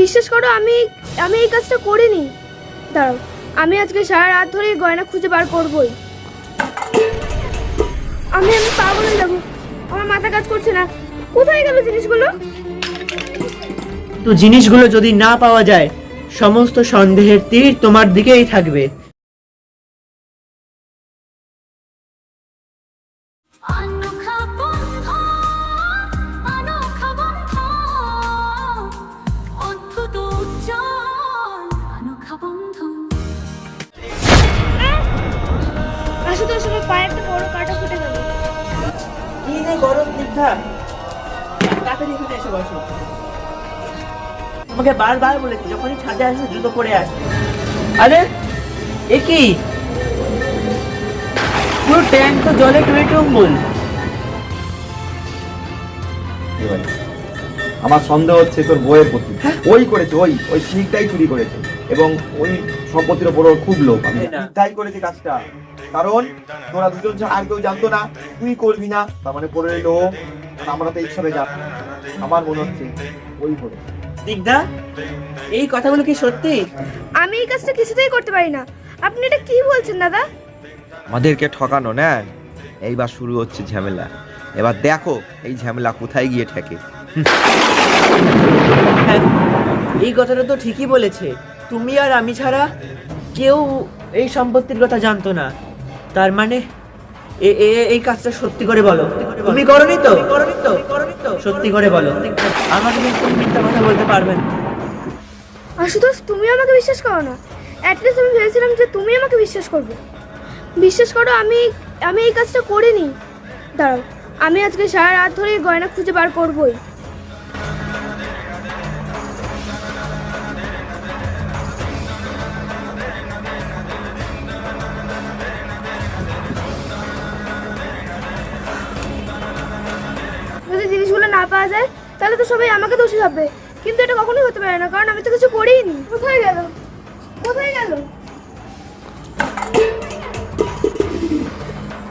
বিশ্বাস করো, আমি আমি এই কাজটা করিনি। দাঁড়াও, আমি আজকে সারা রাত ধরে এই গয়না খুঁজে বার করবই। আমি আমি পাগল হয়ে যাব। আমার মাথা কাজ করছে না। কোথায় গেল জিনিসগুলো? তো জিনিসগুলো যদি না পাওয়া যায়, সমস্ত সন্দেহের তীর তোমার দিকেই থাকবে। আসলে তো সময় পায়ে একটা বড় কাটা ফুটে গেল কি রে গরম মিথ্যা তাড়াতাড়ি এখানে এসে বসো। তোমাকে বারবার বলেছি যখনই ছাদে আসবে জুতো পরে আসবে। আরে এ কি? পুরো ট্যাঙ্ক তো জলে টুয়ে টুম্বুল আমার সন্দেহ হচ্ছে তোর বইয়ের প্রতি। ওই করেছে ওই ওই স্নিকটাই চুরি করেছে। এবং ওই সম্পত্তির ওপর খুব লোভ। আমি তাই করেছে কাজটা। কারণ তোরা দুজন ছাড়া আর কেউ জানতো না তুই করবি না। তার মানে করে রইল আমরা তো এইসবে যা আমার মনে হচ্ছে ওই করে। দিগদা এই কথাগুলো কি সত্যি? আমি এই কাজটা কিছুতেই করতে পারি না। আপনি এটা কি বলছেন দাদা? আমাদেরকে ঠকানো না এইবার শুরু হচ্ছে ঝামেলা। এবার দেখো এই ঝামেলা কোথায় গিয়ে ঠেকে। হ্যাঁ এই কথাটা তো ঠিকই বলেছে। তুমি আর আমি ছাড়া কেউ এই সম্পত্তির কথা জানতো না। তার মানে এই কাজটা সত্যি করে বলো। তুমি করনি তো? সত্যি করে বলো। আমাকে তুমি মিথ্যা কথা বলতে পারবে না। আশুতোষ, তুমি আমাকে বিশ্বাস করো না। অ্যাটলিস্ট আমি ভেবেছিলাম যে তুমি আমাকে বিশ্বাস করবে। বিশ্বাস করো, আমি আমি এই কাজটা করিনি। দাঁড়াও, আমি আজকে সারা রাত ধরে গয়না খুঁজে বার করবই। পাওয়া যায়, তাহলে তো সবাই আমাকে দোষী ভাববে। কিন্তু এটা কখনোই হতে পারে না, কারণ আমি তো কিছু করিনি। কোথায় গেল? কোথায় গেল?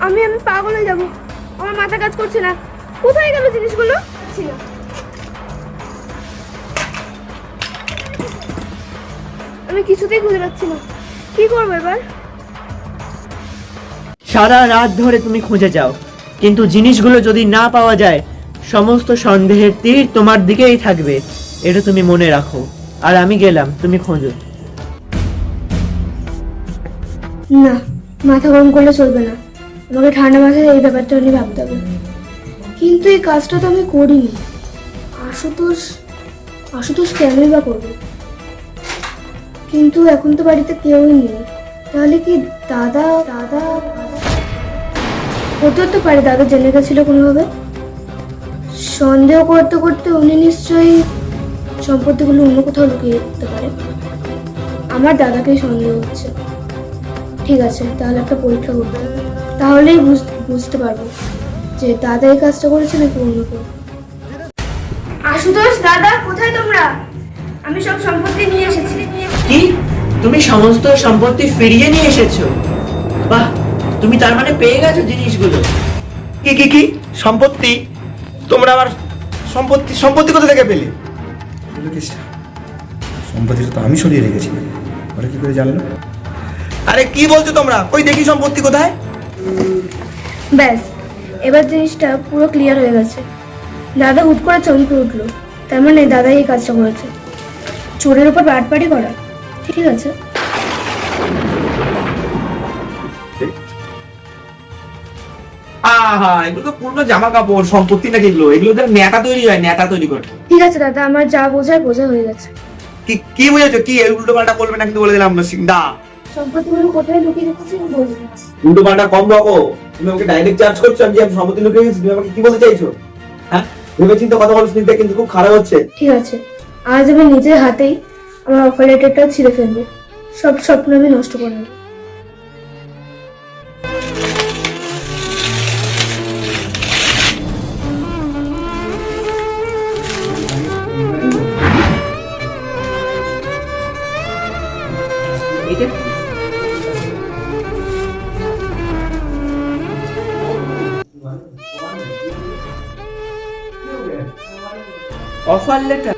আমি আমি পাগল হয়ে যাব। আমার মাথা কাজ করছে না। কোথায় গেল জিনিসগুলো? ছিল আমি কিছুতেই খুঁজে পাচ্ছি না। কি করব এবার? সারা রাত ধরে তুমি খুঁজে যাও। কিন্তু জিনিসগুলো যদি না পাওয়া যায় সমস্ত সন্দেহের তীর তোমার দিকেই থাকবে। এটা তুমি মনে রাখো। আর আমি গেলাম, তুমি খোঁজো। না, মাথা গরম করলে চলবে না। আমাকে ঠান্ডা মাথায় এই ব্যাপারটা নিয়ে ভাবতে হবে। কিন্তু এই কাজটা তো আমি করিনি। আশুতোষ আশুতোষ কেনই বা করবে? কিন্তু এখন তো বাড়িতে কেউই নেই। তাহলে কি দাদা দাদা হতেও তো পারে দাদা জেনে গেছিল কোনোভাবে। সন্দেহ করতে করতে উনি নিশ্চয়ই সম্পত্তিগুলো অন্য কোথাও লুকিয়ে রাখতে পারে। আমার দাদাকেই সন্দেহ হচ্ছে। ঠিক আছে তাহলে একটা পরীক্ষা করতে তাহলেই বুঝ- বুঝতে পারব যে দাদা এই কাজটা করেছে নাকি অন্য কেউ। আশুতোষ দাদা কোথায় তোমরা? আমি সব সম্পত্তি নিয়ে এসেছি। কি? তুমি সমস্ত সম্পত্তি ফিরিয়ে নিয়ে এসেছ? বাহ তুমি তার মানে পেয়ে গেছো জিনিসগুলো। কি কি কি? সম্পত্তি? তোমরা আবার সম্পত্তি সম্পত্তি কোথা থেকে পেলে? সম্পত্তিটা তো আমি সরিয়ে রেখেছি। ওরা কি করে জানলো? আরে কি বলছো তোমরা? কই দেখি সম্পত্তি কোথায়? ব্যাস এবার জিনিসটা পুরো ক্লিয়ার হয়ে গেছে। দাদা হুট করে চমকে উঠল। তার মানে দাদাই এই কাজটা করেছে। চোরের উপর বাটপাটি করা। ঠিক আছে? আহা এগুলো তো পূর্ণ জামা কাপড় সম্পত্তি নাকি এগুলো? এগুলো তো নেটা তৈরি হয় নেটা তৈরি করে। ঠিক আছে দাদা আমার যা বোঝায় বোঝা হয়ে গেছে। কি কি বুঝেছ? কি উল্টো পাল্টা বলবে না কিন্তু বলে দিলাম দা সম্পত্তিগুলো কোথায় লুকিয়ে রেখেছি আমি বলে দিচ্ছি উল্টো পাল্টা কম রাখো তুমি আমাকে ডাইরেক্ট চার্জ করছ আমি যে আমি সম্পত্তি লোকে গেছি তুমি আমাকে কি বলতে চাইছো? হ্যাঁ? ভেবে চিন্তে কথা বলো কিন্তু খুব খারাপ হচ্ছে। ঠিক আছে। আজ আমি নিজের হাতেই আমার ছিঁড়ে ফেলব। সব স্বপ্ন আমি নষ্ট করে নেব ठीक है? Offer letter